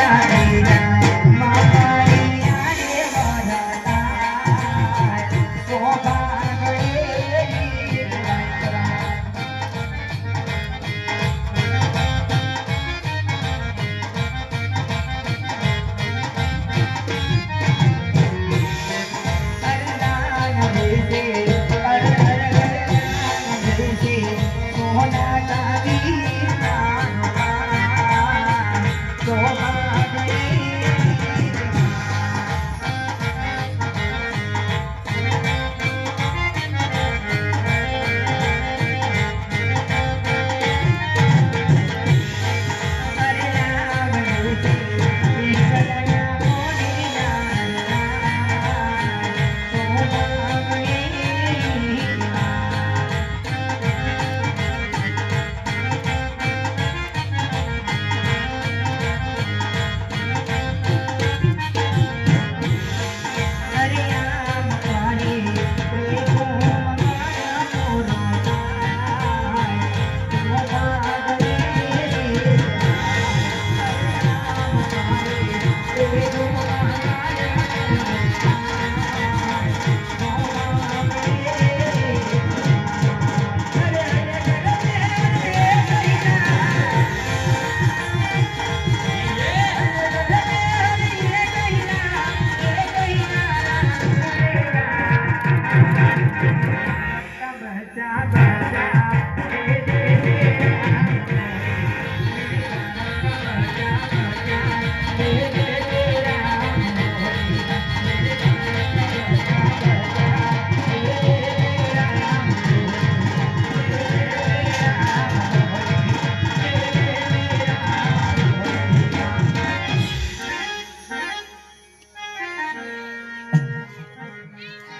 yeah, yeah.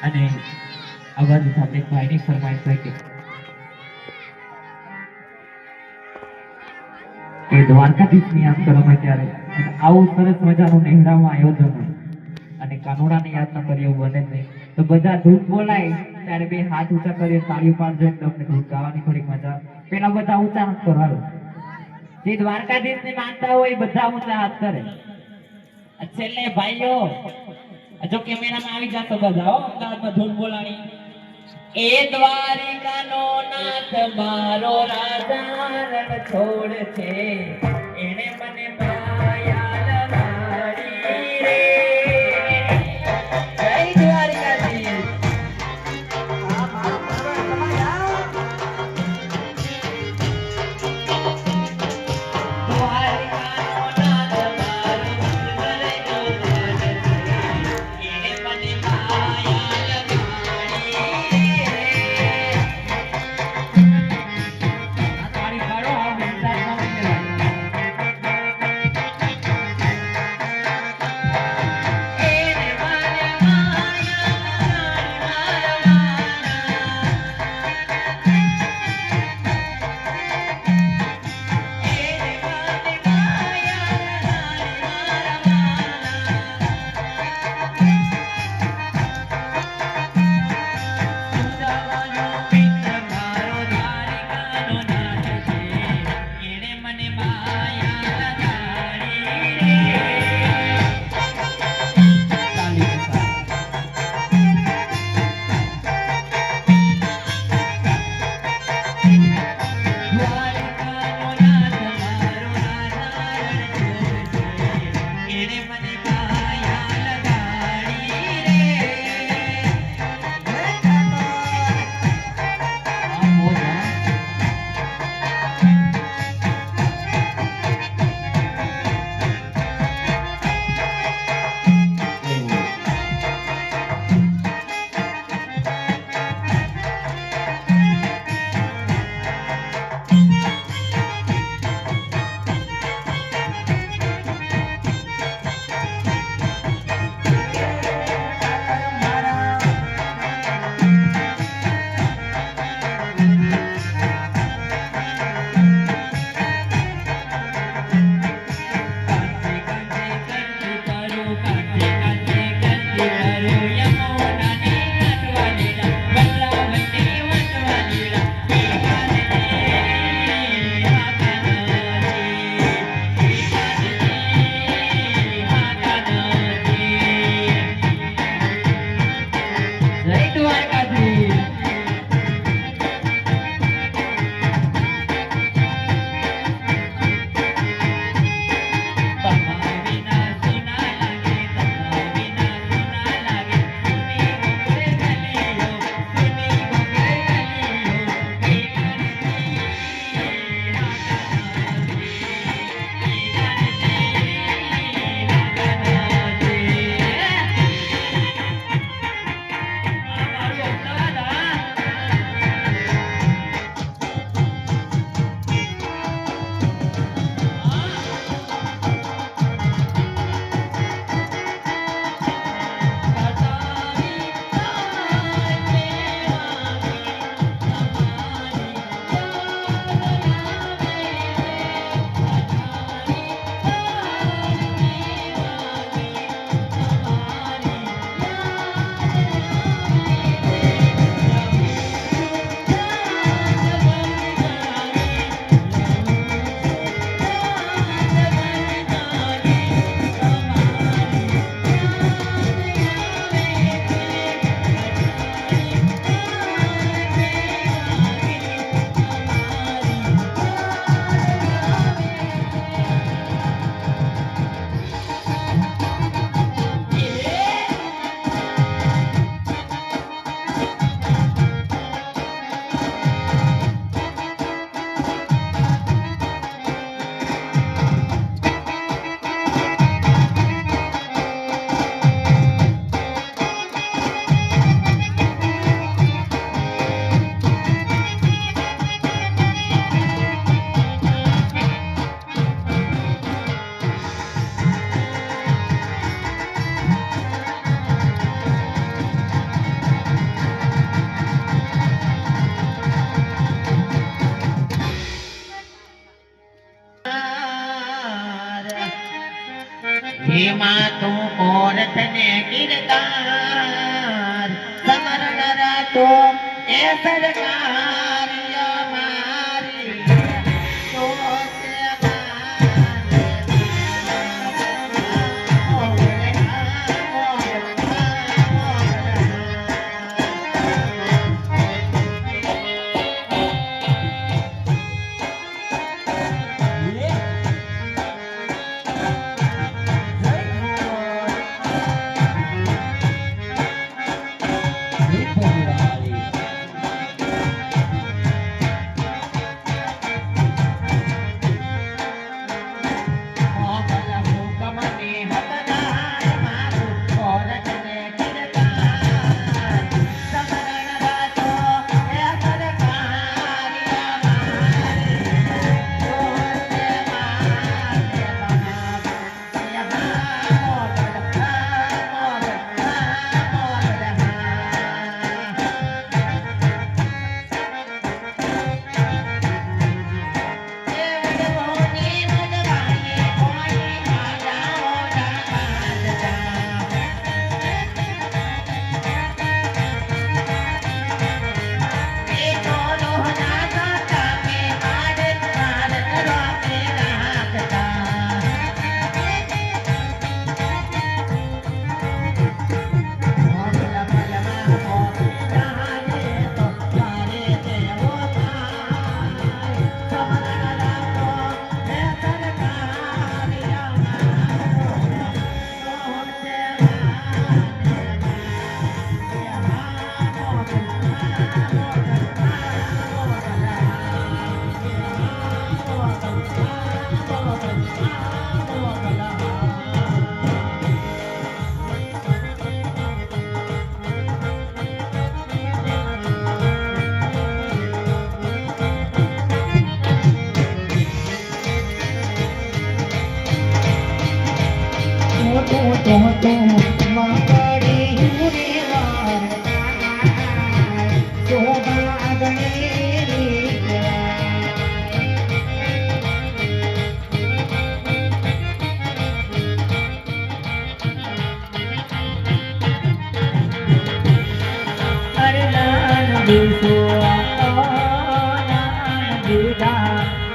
અને બાજુ આપણે ભાઈની ફરમાઈશ હોય કે એ દ્વારકાધીશની યાદ કરવામાં ત્યારે આવું સરસ મજાનું નેહડામાં આયોજન હોય. અને કાનોડાને યાદ ન કરીએ એવું બને નહીં. તો બધા ધૂપ બોલાય, ત્યારે બે હાથ ઊંચા કરીએ, તાળી પાડજો એટલે તમને ધૂપ ગાવાની થોડીક મજા. પેલા બધા ઊંચા હાથ કરો હાલો. જે દ્વારકાધીશને માનતા હોય બધા ઊંચા હાથ કરે. છેલ્લે ભાઈઓ જો કેમેરામાં આવી જાતો બધા, હો, અમદાવાદમાં ધૂન બોલાણી. એ દ્વારિકાનો નાથ મારો રાજા છોડ છે பேசுறேன்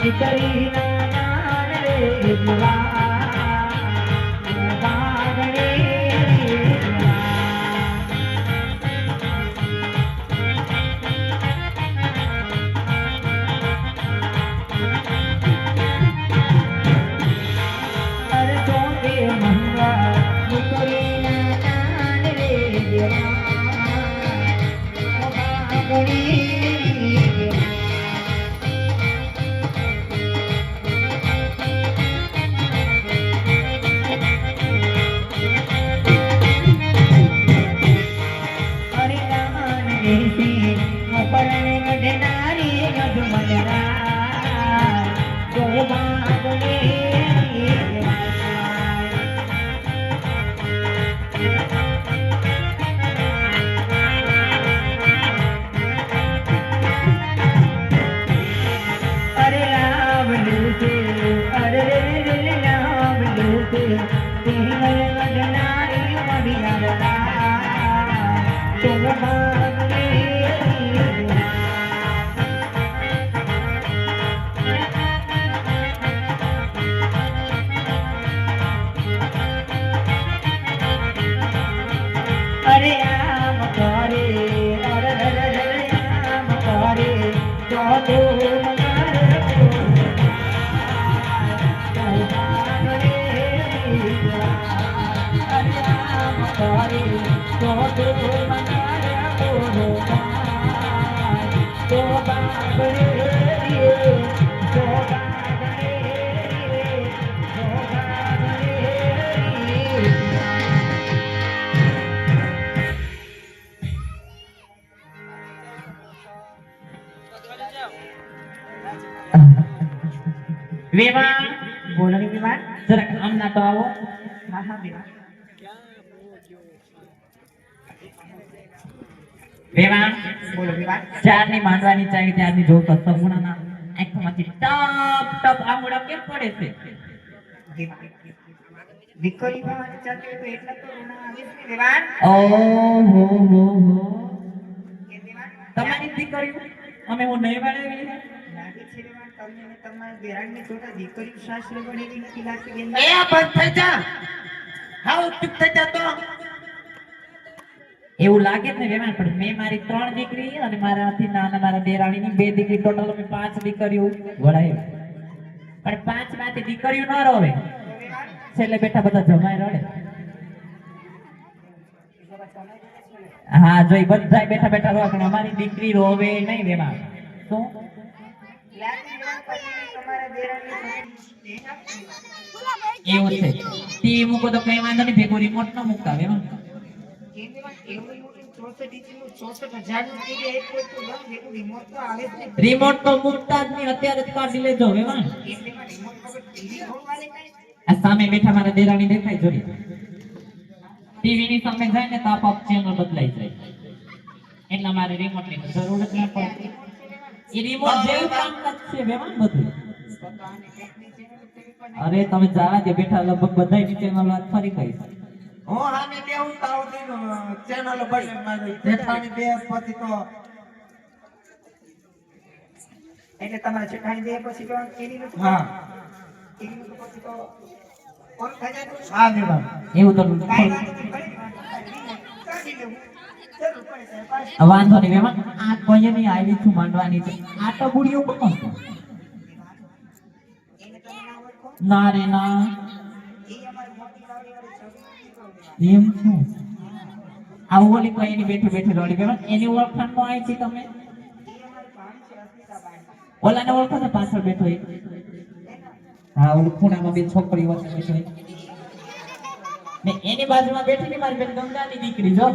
દીકરી ના નાન રે Tell you. વિમાન બોલણી વિમાન. જરા આમ ના તો આવો. વેવાણ બોલો વેવાણ ચારની માંડવાની ચાહી ત્યારની જોઉં તો સમૂણાના આંખમાંથી ટપ ટપ આંગળા કેમ પડે છે? દીકરી તમારી થઈ જા. હાઉ ચૂપ થઈ જા એવું લાગે જ ને વેમાન પણ મેં મારી ત્રણ દીકરી અને મારાથી નાના, મારા દેરાણીની બે દીકરી ટોટલ મેં પાંચ દીકરીઓ વળાવી પણ પાંચમાંથી દીકરીઓ ન રોવે. છેલ્લે બેઠા બધા જમાય રડે. હા, જો ઈ બધા બેઠા બેઠા રોવા, પણ અમારી દીકરી રોવે નહીં વેમાન શું. એવું છે. તે મૂકો તો કઈ વાંધો નહીં, ભેગું રિમોટ ન મૂકતા વેમાન રિમોટ તો મૂકતા જ નહીં, અત્યારે જ કાઢી લેજો, વેવાણ? આ સામે બેઠા મારા દેરાણી દેખાય જોઈએ ટીવી ની સામે જાય ને તો આપોઆપ ચેનલ બદલાઈ જાય એટલે મારે રિમોટની જરૂર જ ના પડે એ રિમોટ જેવું કામકાજ છે વેવાન બધું. અરે, તમે જાવા જે બેઠા લગભગ બધા ચેનલ વાત ફરી ગઈ હું હામે દીનો ચેનલ બદલે મારી જેઠાણી બે પછી તો એટલે તમારે જેઠાણી બે પછી તો કેરી નું હા. કેરી નું પછી તો કોણ ખાઈ જાય? હા વિવાન એવું તો વાંધો નહીં, વેવાન આ કોઈ નહીં આવી છું માંડવાની છે. આ તો બુડીઓ કોણ? ના રે ના એ અમારી મોટી વાડીવાળી છોકરી એમ શું આવું ઓલી કોઈ બેઠી બેઠી રડી વેવાન એની ઓળખાણ નો આવી છે તમે. ઓલાને ઓળખો છો પાછળ બેઠો હા, ઓલું ખૂણામાં બે છોકરી બેઠો એની બાજુમાં બેઠી મારી બેન ગંગાની દીકરી, જો.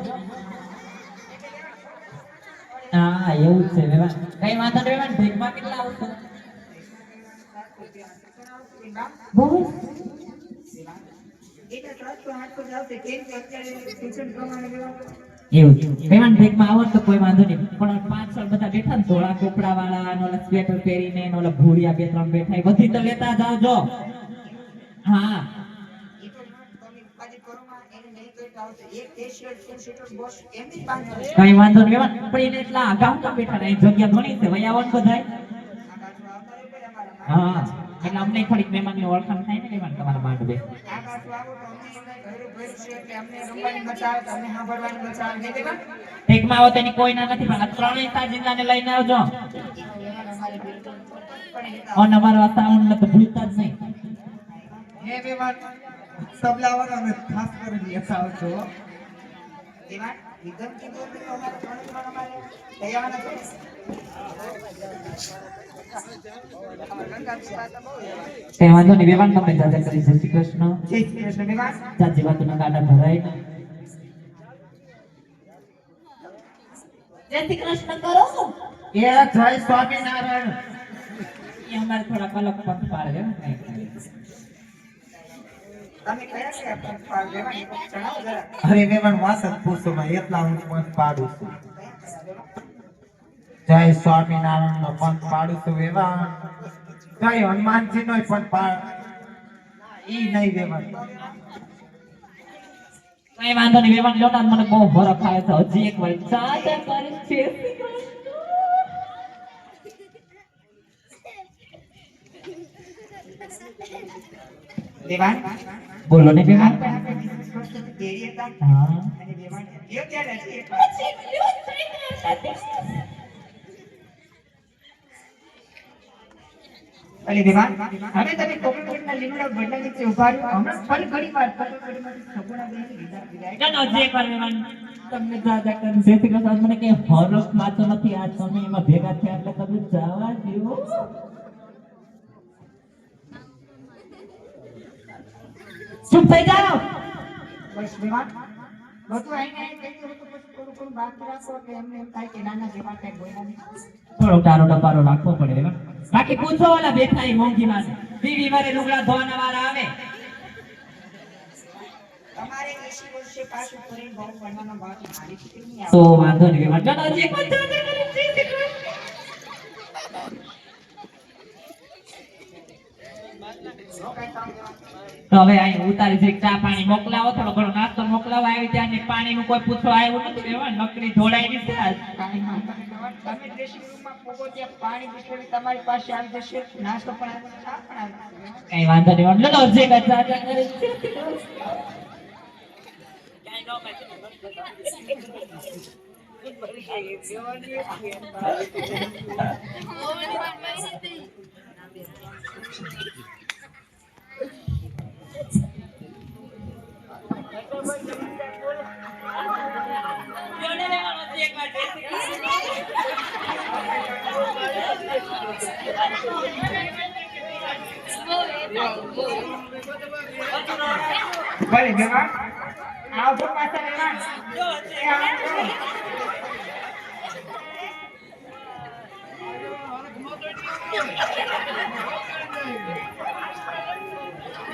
હા, એવું છે વેવાન કઈ વાંધો નહીં વેવાન ભેગમાં કેટલા આવશે? બહુ એટલે ત્રણસો આઠસો જ આવશે. કેમ કે અત્યારે ટ્યુશન પ્રમાણે વ્યવહાર કોઈ વાંધો નહીં. એટલા આગાઉ બેઠા જગ્યા ઘણી છે. વહી આવો ને બધાય. હા. એટલે અમને થોડીક મહેમાનની ઓળખાણ થાય ને મહેમાન તમારા માંડવે બાજુ આવો તેની નથી પણ આ ત્રણેય લઈને આવજો. અને અમારો આ સાઉન્ડ તો ભૂલતા જ નહીં. હે વિવાન તબલા વાળાને ખાસ કરીને લેતા આવજો એમાં વિધમ કીધું તો અમારે ત્રણે ત્રણ અમારે લઈ આવવાના કઈ વાંધો નહીં તમે જાજા કરી જય શ્રી કૃષ્ણ. જય શ્રી કૃષ્ણ વિવાસ. જાજી વાતોના ગાડા ભરાય. ને જય શ્રી કૃષ્ણ કરો. એ જય સ્વામિનારાયણ. એ અમારે થોડા કલક પંથ પાડે છે. તમે કયા કયા પંથ પણ જણાવો જરા. અરે વિવાન વાત જ પૂછો માં એટલા હું પંથ પાડું છું. જય સ્વામિનારાયણ નો પંથ પાડું છું વિવાન જય હનુમાનજી નો પંથ પાડ ઈ નહીં વિવાન કઈ વાંધો નહીં વેવાન લો ને મને બહુ હરખ આવે છે હજી એક વાર કરી દેવાન બોલો ને. હા. અને દેવાન એક વિમાન હવે તમે કોકણગઢના લીમડા બદલા નીચે ઊભા રહ્યો. હમણાં ફરી ઘણી વાર કોકણગઢમાંથી સગુણાબેન વિદાય. હજી એક વાર તમને જાજા કરી જય શ્રી કૃષ્ણ મને કે હરખ માતો નથી. આ તમે એમાં ભેગા થયા એટલે તમે જવા દો ચૂપ થઈ જાઓ. બસ બધું આઈને થોડું થોડું બાકી રાખો એટલે એમને એમ થાય કે નાના જેવા કંઈ બોલ્યા નહીં. થોડો ટારો ડપારો રાખવો પડે વેવાન બાકી પૂછો ઓલા બેઠા એ મોંઘી માં બીવી વારે લુગડા ધોવાના વાળા આવે. મારી સુધી નહીં તો વાંધો નહીં વેવાન ચાલો હજી એક વાર જાજા કરી જય શ્રી કૃષ્ણ નો કાંઈ કામ દેવાન તો હવે અહીં ઉતારી છે ચા પાણી મોકલાવો થોડો ઘણો નાસ્તો મોકલાવો આવી ત્યાં પાણી પાણીનું કોઈ પૂછવા આવ્યું નથી એવા નકરી ધોળાઈ છે આજ. કાંઈ વાંધો નહીં ભગવાન. તમે ડ્રેસિંગ રૂમમાં પોગો ત્યાં પાણી બિસ્લેરી તમારી પાસે આવી જશે નાસ્તો પણ આવી ચા પણ આવી કઈ વાંધો નહીં ચા કરે છે. ભલે મહેમાન આવજો મહેમાન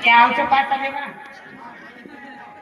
એ આવજો. પાછા ખૂબ